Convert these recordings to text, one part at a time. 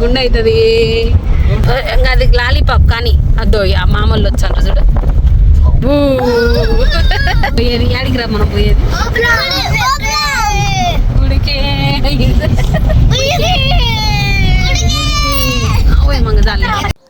గుండె అవుతుంది అది లాలీపాప్ కానీ అద్దో ఆ మామూలు వచ్చాను చూడు. పోయేది యాడికి రా మనం పోయేది?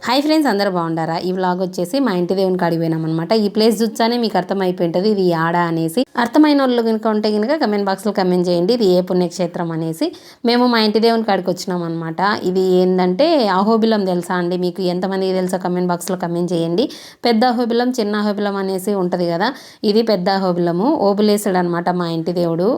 హై హాయ్ ఫ్రెండ్స్ అందరూ బాగుండారా? ఈ వ్లాగ్ వచ్చేసి మా ఇంటి దేవుని కాడికి ఈ ప్లేస్ చూచానే మీకు అర్థమైపోయి ఉంటుంది ఇది ఆడ అనేసి. అర్థమైన వాళ్ళు కనుక ఉంటే కనుక కమెంట్ బాక్స్లో కమెంట్ చేయండి ఇది ఏ పుణ్యక్షేత్రం అనేసి. మేము మా ఇంటి దేవుని కాడికి వచ్చినాం అనమాట ఇది ఏంటంటే అహోబిలం తెలుసా అండి? మీకు ఎంతమందికి తెలుసా కమెంట్ బాక్స్లో కమెంట్ చేయండి. పెద్ద అహోబిలం చిన్న అహోబిలం అనేసి ఉంటుంది కదా? ఇది పెద్ద అహోబిలము. ఓబులేసుడు అనమాట మా ఇంటి దేవుడు.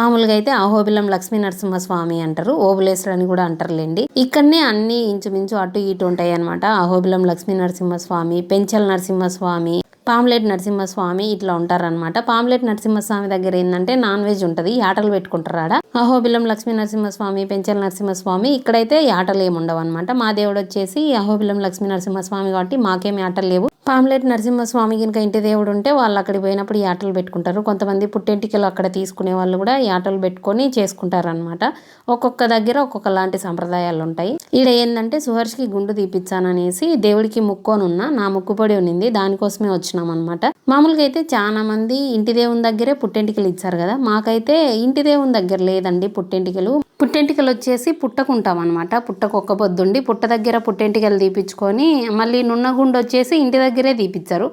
మామూలుగా అయితే అహోబిలం లక్ష్మీ నరసింహస్వామి అంటారు. ఓబులేసుడు అని కూడా అంటారులేండి. ఇక్కడనే అన్ని ఇంచుమించు అటు ఇటు ఉంటాయి అనమాట అహోబిలం లక్ష్మీ నరసింహస్వామి పెంచల్ నరసింహస్వామి పామ్లెట్ నరసింహస్వామి ఇట్లా ఉంటారనమాట పామ్లెట్ నరసింహస్వామి దగ్గర ఏంటంటే నాన్ వెజ్ ఉంటుంది యాటలు పెట్టుకుంటారు ఆడ. అహోబిలం లక్ష్మీ నరసింహస్వామి పెంచల్ నరసింహస్వామి ఇక్కడైతే యాటలు ఏమి ఉండవు అనమాట మా దేవుడు వచ్చేసి అహోబిలం లక్ష్మీ నరసింహస్వామి కాబట్టి మాకేం ఆటలు లేవు. పామ్లెట్ నరసింహస్వామి కనుక ఇంటి దేవుడు ఉంటే వాళ్ళు అక్కడికి పోయినప్పుడు ఈ ఆటలు పెట్టుకుంటారు. కొంతమంది పుట్టెంటికలు అక్కడ తీసుకునే వాళ్ళు కూడా ఈ ఆటలు పెట్టుకొని చేసుకుంటారనమాట ఒక్కొక్క దగ్గర ఒక్కొక్క లాంటి సంప్రదాయాలు ఉంటాయి ఈడ ఏంటంటే సుహర్షికి గుండు తీపిచ్చాననేసి దేవుడికి ముక్కొని నా ముక్కుపొడి ఉన్నింది దానికోసమే వచ్చినాం మామూలుగా అయితే చాలా మంది ఇంటి దేవుని దగ్గరే పుట్టెంటికలు ఇచ్చారు కదా. మాకైతే ఇంటి దేవుని దగ్గర లేదండి పుట్టెంటికలు. పుట్టెంటికలు వచ్చేసి పుట్టకుంటాం అనమాట పుట్టకు ఒక్క పొద్దుండి పుట్ట దగ్గర పుట్టెంటికలు తీపించుకొని మళ్ళీ నున్నగుండు వచ్చేసి ఇంటి దగ్గరే తీపిచ్చారు.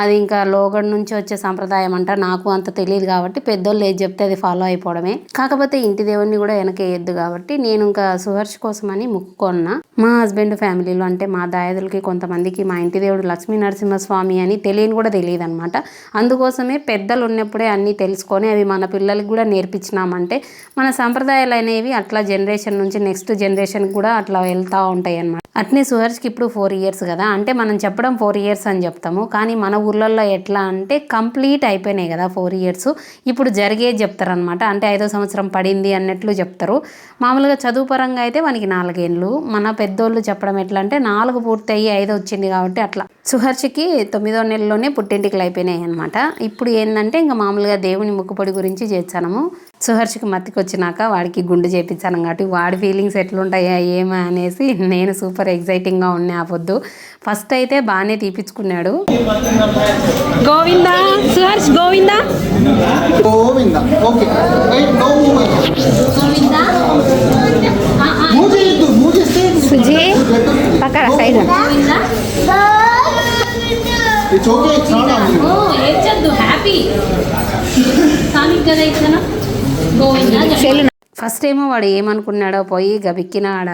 అది ఇంకా లోగడ్ నుంచి వచ్చే సంప్రదాయం అంట నాకు అంత తెలియదు కాబట్టి పెద్దోళ్ళు ఏది చెప్తే అది ఫాలో అయిపోవడమే. కాకపోతే ఇంటి దేవుడిని కూడా వెనకేయద్దు కాబట్టి నేను ఇంకా సుహర్ష్ కోసమని ముక్కుకున్నా. మా హస్బెండ్ ఫ్యామిలీలో అంటే మా దాయదులకి కొంతమందికి మా ఇంటి దేవుడు లక్ష్మీ నరసింహస్వామి అని తెలియని కూడా తెలియదు అనమాట అందుకోసమే పెద్దలు ఉన్నప్పుడే అన్నీ తెలుసుకొని అవి మన పిల్లలకి కూడా నేర్పించినామంటే మన సంప్రదాయాలు అనేవి అట్లా జనరేషన్ నుంచి నెక్స్ట్ జనరేషన్ కూడా అట్లా వెళ్తూ ఉంటాయి అన్నమాట. అట్నే సుహర్ష్కి ఇప్పుడు ఫోర్ ఇయర్స్ కదా. అంటే మనం చెప్పడం ఫోర్ ఇయర్స్ అని చెప్తాము. కానీ మన ఊర్లలో ఎట్లా అంటే కంప్లీట్ అయిపోయినాయి కదా ఫోర్ ఇయర్స్ ఇప్పుడు జరిగేది చెప్తారనమాట అంటే ఐదో సంవత్సరం పడింది అన్నట్లు చెప్తారు. మామూలుగా చదువు పరంగా అయితే మనకి నాలుగేళ్ళు మన పెద్దోళ్ళు చెప్పడం ఎట్లా అంటే నాలుగు పూర్తి అయ్యి ఐదు వచ్చింది కాబట్టి అట్లా. సుహర్షికి తొమ్మిదో నెలలోనే పుట్టింటికలు అయిపోయినాయి అనమాట ఇప్పుడు ఏంటంటే ఇంకా మామూలుగా దేవుని ముక్కుపొడి గురించి చేర్చాము సుహర్షికి మత్తికి వచ్చినాక వాడికి గుండు చేపించాను కాబట్టి వాడి ఫీలింగ్స్ ఎట్లుంటాయా ఏమా అనేసి నేను సూపర్ ఎగ్జైటింగ్గా ఉన్నా ఆ పొద్దు. ఫస్ట్ అయితే బాగానే తీపించుకున్నాడు Govinda? Suharsh Govinda? Govinda? Okay. Right no moment move చేయొద్దు మూవ్ చేస్తే సుజీ పక్కన side. It's okay it's not ఓ ఏడ్చొద్దు హ్యాపీ కానీ కదా ఇచ్చాను? గోవిందా? ఫస్ట్ ఏమో వాడు ఏమనుకున్నాడో పోయి గబిక్కిన ఆడ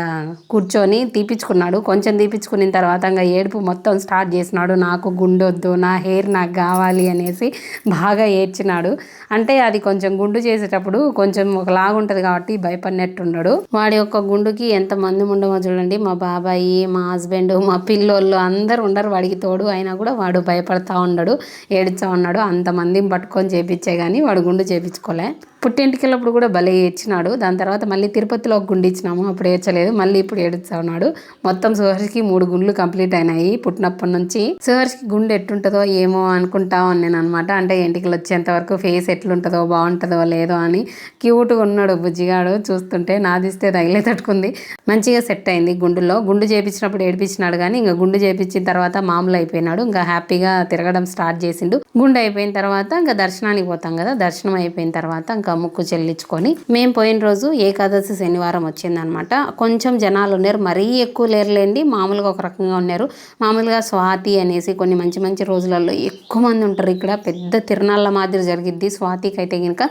కూర్చొని తీపిచ్చుకున్నాడు. కొంచెం తీపించుకున్న తర్వాత ఇంకా ఏడుపు మొత్తం స్టార్ట్ చేసినాడు. నాకు గుండొద్దు నా హెయిర్ నాకు కావాలి అనేసి బాగా ఏడ్చినాడు. అంటే అది కొంచెం గుండు చేసేటప్పుడు కొంచెం ఒకలాగా ఉంటుంది కాబట్టి భయపడినట్టున్నాడు వాడి యొక్క గుండుకి ఎంత మంది ఉండమో చూడండి. మా బాబాయి మా హస్బెండ్ మా పిల్లోళ్ళు అందరు ఉండరు వాడికి తోడు. అయినా కూడా వాడు భయపడతా ఉన్నాడు ఏడుస్తూ ఉన్నాడు. అంతమందిని పట్టుకొని చేపించే కానీ వాడు గుండు చేపించుకోలే. పుట్టింటికెళ్ళప్పుడు కూడా భలే ఏడ్చినాడు. దాని తర్వాత మళ్ళీ తిరుపతిలో ఒక గుండు ఇచ్చినాము. అప్పుడు ఏడ్చలేదు. మళ్ళీ ఇప్పుడు ఏడుస్తా ఉన్నాడు. మొత్తం సుహర్షికి మూడు గుండ్లు కంప్లీట్ అయినాయి. పుట్టినప్పటి నుంచి సుహర్షికి గుండె ఎట్టుంటుందో ఏమో అనుకుంటా ఉన్నాను అనమాట అంటే ఎంటికలు వచ్చేంత వరకు ఫేస్ ఎట్లుంటుందో బాగుంటుందో లేదో అని క్యూట్గా ఉన్నాడు బుజ్జిగాడు. చూస్తుంటే నాదిస్తే తగిలే తట్టుకుంది. మంచిగా సెట్ అయింది గుండులో. గుండు చేపించినప్పుడు ఏడిపించినాడు కానీ ఇంకా గుండు చేపించిన తర్వాత మామూలు అయిపోయినాడు. ఇంకా హ్యాపీగా తిరగడం స్టార్ట్ చేసిండు. గుండు అయిపోయిన తర్వాత ఇంకా దర్శనానికి పోతాం కదా. దర్శనం అయిపోయిన తర్వాత ఇంకా ముక్కు చెల్లించుకొని మేము పోయిన రోజు ఏకాదశి శనివారం వచ్చిందనమాట. కొంచెం జనాలు ఉన్నారు మరీ ఎక్కువ లేరులేండి మామూలుగా ఒక రకంగా ఉన్నారు. మామూలుగా స్వాతి అనేసి కొన్ని మంచి మంచి రోజులలో ఎక్కువ మంది ఉంటారు. ఇక్కడ పెద్ద తిరణాల మాదిరి జరిగిద్ది స్వాతికి అయితే కనుక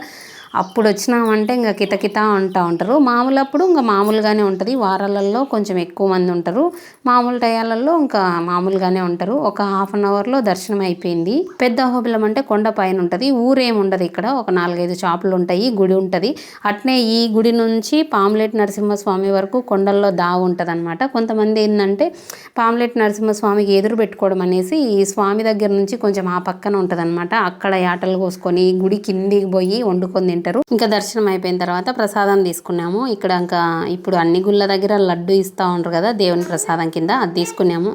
అప్పుడు వచ్చినామంటే ఇంకా కితకిత అంటూ ఉంటారు. మామూలు అప్పుడు ఇంకా మామూలుగానే ఉంటుంది. వారాలలో కొంచెం ఎక్కువ మంది ఉంటారు. మామూలు టయాలలో ఇంకా మామూలుగానే ఉంటారు. ఒక హాఫ్ అన్ అవర్లో దర్శనం అయిపోయింది పెద్ద హోబిలం అంటే కొండ పైన ఉంటుంది ఊరేం ఉండదు ఇక్కడ. ఒక నాలుగైదు షాపులు ఉంటాయి గుడి ఉంటుంది. అట్నే ఈ గుడి నుంచి పాములేటి నరసింహస్వామి వరకు కొండల్లో దావు ఉంటుంది అనమాట కొంతమంది ఏంటంటే పాములేటి నరసింహస్వామికి ఎదురు పెట్టుకోవడం అనేసి ఈ స్వామి దగ్గర నుంచి కొంచెం ఆ పక్కన ఉంటుంది అక్కడ యాటలు కోసుకొని గుడి కిందికి పోయి వండుకొని తింటారు. ఇంకా దర్శనం అయిపోయిన తర్వాత ప్రసాదం తీసుకున్నాము. ఇక్కడ ఇంకా ఇప్పుడు అన్ని గుళ్ళ దగ్గర లడ్డు ఇస్తా ఉంటారు కదా దేవుని ప్రసాదం కింద అది తీసుకున్నాము.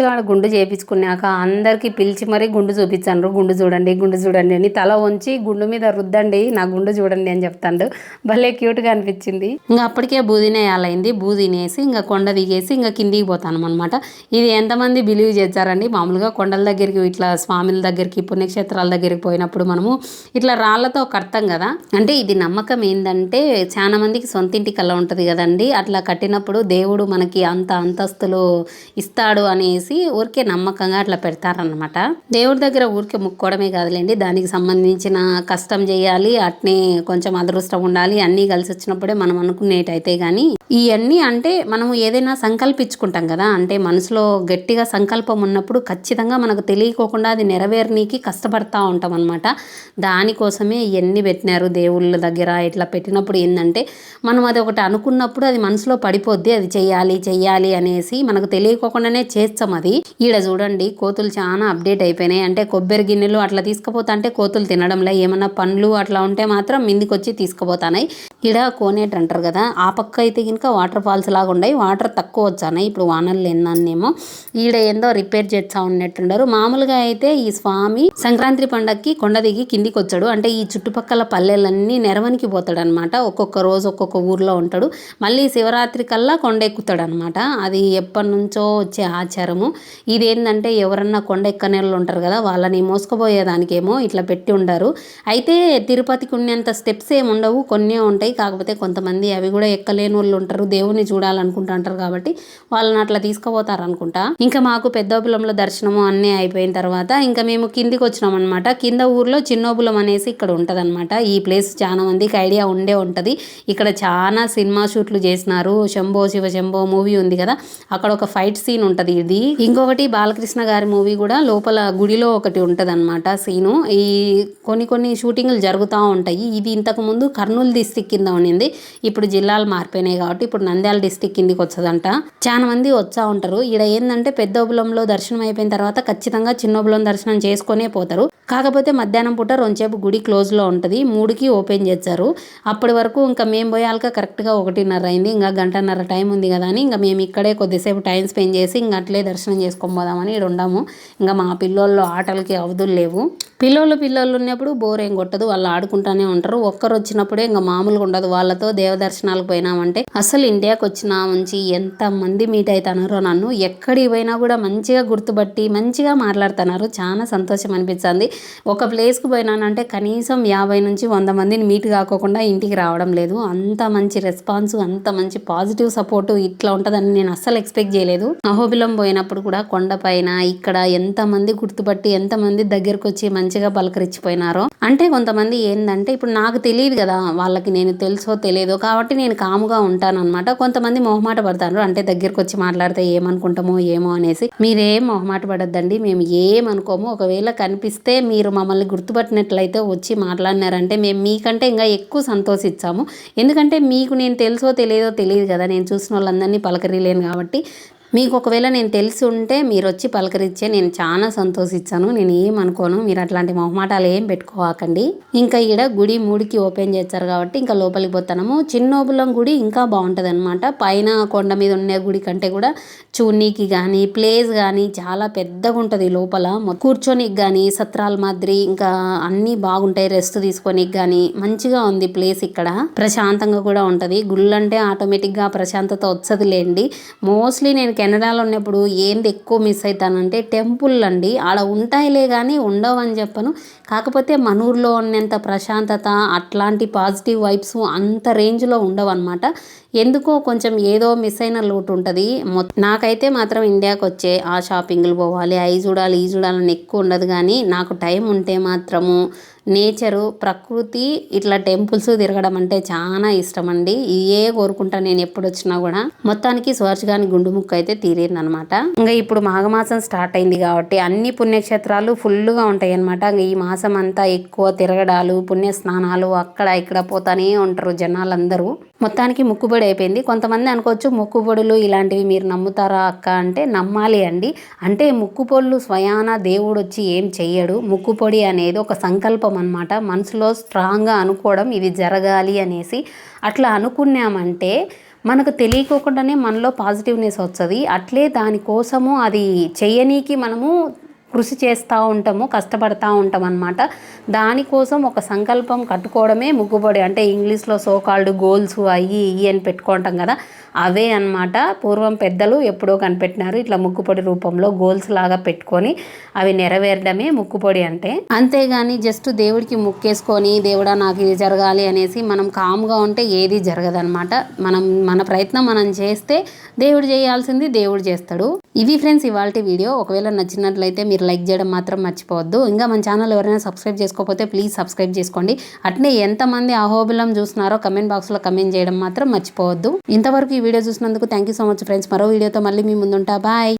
గాడ గుండు చేపించుకున్నాక అందరికి పిలిచి మరీ గుండు చూపించండ్రు. గుండు చూడండి గుండు చూడండి అని తల ఉంచి గుండు మీద రుద్దండి నా గుండు చూడండి అని చెప్తాడు. భలే క్యూట్గా అనిపించింది. ఇంకా అప్పటికే బూదినేయాలైంది బూదినేసి ఇంకా కొండ దిగేసి ఇంకా కిందికి పోతాను అనమాట ఇది ఎంతమంది బిలీవ్ చేస్తారండి మామూలుగా కొండల దగ్గరికి ఇట్లా స్వామిల దగ్గరికి పుణ్యక్షేత్రాల దగ్గరికి పోయినప్పుడు మనము ఇట్లా రాళ్ళతో కడతాం కదా. అంటే ఇది నమ్మకం ఏంటంటే చాలా మందికి సొంత ఇంటి కళ్ళ ఉంటుంది కదండి. అట్లా కట్టినప్పుడు దేవుడు మనకి అంత అంతస్తులు ఇస్తాడు అనేసి ఊరికే నమ్మకంగా అట్లా పెడతారనమాట దేవుడి దగ్గర ఊరికే ముక్కోవడమే కాదులేండి. దానికి సంబంధించిన కష్టం చేయాలి అట్నే కొంచెం అదృష్టం ఉండాలి అన్నీ కలిసి వచ్చినప్పుడే మనం అనుకునేటైతే కానీ ఇవన్నీ అంటే మనము ఏదైనా సంకల్పించుకుంటాం కదా. అంటే మనసులో గట్టిగా సంకల్పం ఉన్నప్పుడు ఖచ్చితంగా మనకు తెలియకోకుండా అది నెరవేరనీకి కష్టపడతా ఉంటాం అనమాట దానికోసమే ఇవన్నీ పెట్టినారు దేవుళ్ళ దగ్గర ఇట్లా పెట్టినప్పుడు ఏంటంటే మనం అది ఒకటి అనుకున్నప్పుడు అది మనసులో పడిపోద్ది అది చెయ్యాలి చెయ్యాలి అనేసి మనకు తెలియకోకుండానే చేస్తాం అది. ఈడ చూడండి కోతులు చాలా అప్డేట్ అయిపోయినాయి. అంటే కొబ్బరి గిన్నెలు అట్లా తీసుకుపోతా అంటే కోతులు తినడంలే. ఏమన్నా పండ్లు అట్లా ఉంటే మాత్రం మిందికి వచ్చి ఈడ కోనేట్ అంటారు కదా ఆ పక్క అయితే కనుక వాటర్ ఫాల్స్ లాగా ఉన్నాయి వాటర్ తక్కువ వచ్చాయి ఇప్పుడు వానలు ఎన్నానేమో ఈడ ఏందో రిపేర్ చేస్తా ఉన్నట్టుండరు. మామూలుగా అయితే ఈ స్వామి సంక్రాంతి పండక్కి కొండ దిగి కిందికి వచ్చాడు అంటే ఈ చుట్టుపక్కల పల్లెలన్నీ నెరవనికి పోతాడనమాట. ఒక్కొక్క రోజు ఒక్కొక్క ఊర్లో ఉంటాడు. మళ్ళీ శివరాత్రి కల్లా కొండ ఎక్కుతాడు అనమాట అది ఎప్పటి నుంచో వచ్చే ఆచారము. ఇదేంటంటే ఎవరన్నా కొండ ఎక్కనేళ్ళు ఉంటారు కదా వాళ్ళని మోసుకుపోయేదానికేమో ఇట్లా పెట్టి ఉండారు. అయితే తిరుపతికి ఉన్నంత స్టెప్స్ ఏమి ఉండవు. కొన్నే ఉంటాయి. కాకపోతే కొంతమంది అవి కూడా ఎక్కలేని వాళ్ళు ఉంటారు. దేవుని చూడాలనుకుంటా అంటారు కాబట్టి వాళ్ళని అట్లా తీసుకుపోతారు అనుకుంటా ఇంకా మాకు పెద్దోబులంలో దర్శనము అన్నీ అయిపోయిన తర్వాత ఇంకా మేము కిందికి వచ్చినాం అనమాట కింద ఊర్లో చిన్నోబులం అనేసి ఇక్కడ ఉంటుందన్నమాట ఈ ప్లేస్ చాలా మందికి ఐడియా ఉండే ఉంటది. ఇక్కడ చాలా సినిమా షూట్లు చేసినారు. శంభో శివ శంభో మూవీ ఉంది కదా. అక్కడ ఒక ఫైట్ సీన్ ఉంటది ఇది. ఇంకొకటి బాలకృష్ణ గారి మూవీ కూడా లోపల గుడిలో ఒకటి ఉంటుంది అనమాట సీను. ఈ కొన్ని కొన్ని షూటింగ్లు జరుగుతూ ఉంటాయి. ఇది ఇంతకు ముందు కర్నూలు డిస్టిక్ కింద ఉండింది ఇప్పుడు జిల్లాలు మారిపోయినాయి కాబట్టి ఇప్పుడు నంద్యాల డిస్టిక్ కిందికి వచ్చదంట. చాలా మంది వచ్చా ఉంటారు. ఇక్కడ ఏంటంటే పెద్దోబులంలో దర్శనం అయిపోయిన తర్వాత ఖచ్చితంగా చిన్నోబులం దర్శనం చేసుకునే పోతారు. కాకపోతే మధ్యాహ్నం పూట రొంచేపు గుడి క్లోజ్లో ఉంటుంది. మూడుకి ఓపెన్ చేశారు. అప్పటి వరకు ఇంకా మేము పోయాక కరెక్ట్గా ఒకటిన్నర అయింది. ఇంకా గంటన్నర టైం ఉంది కదా అని ఇంకా మేము ఇక్కడే కొద్దిసేపు టైం స్పెండ్ చేసి ఇంకా అట్లే దర్శనం చేసుకొని పోదామని ఇక్కడ ఉండాము ఇంకా మా పిల్లోళ్ళు ఆటలకి అవధులు లేవు. పిల్లోళ్ళు పిల్లోళ్ళు ఉన్నప్పుడు బోర్ ఏం కొట్టదు. వాళ్ళు ఆడుకుంటానే ఉంటారు. ఒక్కరు వచ్చినప్పుడే ఇంకా మామూలుగా ఉండదు. వాళ్ళతో దేవదర్శనాలకు పోయినామంటే అసలు ఇండియాకి వచ్చిన నుంచి ఎంత మంది మీట్ అవుతున్నారో నన్ను ఎక్కడికి పోయినా కూడా మంచిగా గుర్తుపట్టి మంచిగా మాట్లాడుతున్నారు. చాలా సంతోషం అనిపించింది ఒక ప్లేస్కి పోయినానంటే కనీసం యాభై నుంచి వంద కొంతమందిని మీట్ కాకోకుండా ఇంటికి రావడం లేదు. అంత మంచి రెస్పాన్స్ అంత మంచి పాజిటివ్ సపోర్ట్ ఇట్లా ఉంటుందని నేను అస్సలు ఎక్స్పెక్ట్ చేయలేదు. అహోబిలం పోయినప్పుడు కూడా కొండపైన ఇక్కడ ఎంతమంది గుర్తుపట్టి ఎంతమంది దగ్గరకు వచ్చి మంచిగా పలకరించిపోయినారో. అంటే కొంతమంది ఏంటంటే ఇప్పుడు నాకు తెలియదు కదా వాళ్ళకి నేను తెలుసో తెలియదో కాబట్టి నేను కాముగా ఉంటాను అనమాట కొంతమంది మొహమాట పడతారు అంటే దగ్గరకు వచ్చి మాట్లాడితే ఏమనుకుంటామో ఏమో అనేసి. మీరేం మొహమాట పడద్దండి మేము ఏమనుకోము. ఒకవేళ కనిపిస్తే మీరు మమ్మల్ని గుర్తుపట్టినట్లయితే వచ్చి మాట్లాడినారంటే మేము మీకంటే ఇంకా ఎక్కువ సంతోషించాము. ఎందుకంటే మీకు నేను తెలుసో తెలియదో తెలియదు కదా నేను చూసిన వాళ్ళందరినీ పలకరీలేను కాబట్టి మీకు ఒకవేళ నేను తెలిసి ఉంటే మీరు వచ్చి పలకరించే నేను చాలా సంతోషించాను. నేను ఏం అనుకోను. మీరు అట్లాంటి మొహమాటాలు ఏం పెట్టుకోవాకండి. ఇంకా ఈడ గుడి మూడికి ఓపెన్ చేస్తారు కాబట్టి ఇంకా లోపలికి పోతాము చిన్నోబులం గుడి ఇంకా బాగుంటుంది అనమాట పైన కొండ మీద ఉన్న గుడి కంటే కూడా చూనీకి కానీ ప్లేస్ కానీ చాలా పెద్దగా ఉంటుంది లోపల కూర్చోనికి కానీ సత్రాల మాదిరి ఇంకా అన్నీ బాగుంటాయి. రెస్ట్ తీసుకోనికి కానీ మంచిగా ఉంది ప్లేస్ ఇక్కడ. ప్రశాంతంగా కూడా ఉంటుంది. గుళ్ళు అంటే ఆటోమేటిక్గా ప్రశాంతత వచ్చదు లేండి మోస్ట్లీ నేను కెనడాలో ఉన్నప్పుడు ఏంది ఎక్కువ మిస్ అవుతానంటే టెంపుల్ అండి. ఆడ ఉంటాయిలే కానీ ఉండవని చెప్పను. కాకపోతే మన ఊర్లో ఉన్నంత ప్రశాంతత అట్లాంటి పాజిటివ్ వైబ్స్ అంత రేంజ్లో ఉండవు అనమాట ఎందుకో కొంచెం ఏదో మిస్ అయిన లోటు ఉంటుంది. మొ- నాకైతే మాత్రం ఇండియాకి వచ్చే ఆ షాపింగ్లు పోవాలి. అవి చూడాలి ఈ చూడాలని ఎక్కువ ఉండదు కానీ నాకు టైం ఉంటే మాత్రము నేచరు ప్రకృతి ఇట్లా టెంపుల్స్ తిరగడం అంటే చాలా ఇష్టం అండి ఇవే కోరుకుంటా నేను ఎప్పుడు వచ్చినా కూడా. మొత్తానికి స్వర్చగాని గుండు ముక్క అయితే తీరిందనమాట. ఇంకా ఇప్పుడు మాఘమాసం స్టార్ట్ అయింది కాబట్టి అన్ని పుణ్యక్షేత్రాలు ఫుల్గా ఉంటాయి అనమాట ఈ మాసం అంతా ఎక్కువ తిరగడాలు పుణ్య స్నానాలు అక్కడ ఇక్కడ పోతానే ఉంటారు జనాలందరూ. మొత్తానికి ముక్కుబడి అయిపోయింది. కొంతమంది అనుకోవచ్చు ముక్కుబడులు ఇలాంటివి మీరు నమ్ముతారా అక్క అంటే నమ్మాలి అండి. అంటే ముక్కుపొళ్ళు స్వయాన దేవుడు వచ్చి ఏం చెయ్యడు. ముక్కుపొడి అనేది ఒక సంకల్పం అనమాట మనసులో స్ట్రాంగ్గా అనుకోవడం ఇది జరగాలి అనేసి అట్లా అనుకున్నామంటే మనకు తెలియకోకుండానే మనలో పాజిటివ్నెస్ వస్తుంది. అట్లే దానికోసము అది చేయనీకి మనము కృషి చేస్తూ ఉంటాము కష్టపడతా ఉంటాం అనమాట దానికోసం ఒక సంకల్పం కట్టుకోవడమే ముగ్గుబడి అంటే ఇంగ్లీష్లో సోకాల్డ్ గోల్స్ అయ్యి ఇవి అని పెట్టుకుంటాం కదా అవే అన్నమాట. పూర్వం పెద్దలు ఎప్పుడో కనిపెట్టినారు ఇట్లా ముగ్గుపొడి రూపంలో గోల్స్ లాగా పెట్టుకొని అవి నెరవేరడమే ముక్కుపొడి అంటే. అంతేగాని జస్ట్ దేవుడికి ముక్కేసుకొని దేవుడా నాకు ఇది జరగాలి అనేసి మనం కామ్గా ఉంటే ఏది జరగదనమాట మనం మన ప్రయత్నం మనం చేస్తే దేవుడు చేయాల్సింది దేవుడు చేస్తాడు. ఇది ఫ్రెండ్స్ ఇవాళ వీడియో. ఒకవేళ నచ్చినట్లయితే మీరు మీరు లైక్ చేయడం మాత్రం మర్చిపోవద్దు. ఇంకా మన ఛానల్ ఎవరైనా సబ్స్క్రైబ్ చేసుకోకపోతే ప్లీజ్ సబ్స్క్రైబ్ చేసుకోండి. అట్నే ఎంతమంది అహోబిలం చూస్తున్నారో కమెంట్ బాక్స్లో కమెంట్ చేయడం మాత్రం మర్చిపోవద్దు. ఇంతవరకు ఈ వీడియో చూసినందుకు thank you so much friends. మరో వీడియోతో మళ్ళీ మీ ముందుంటా. బాయ్.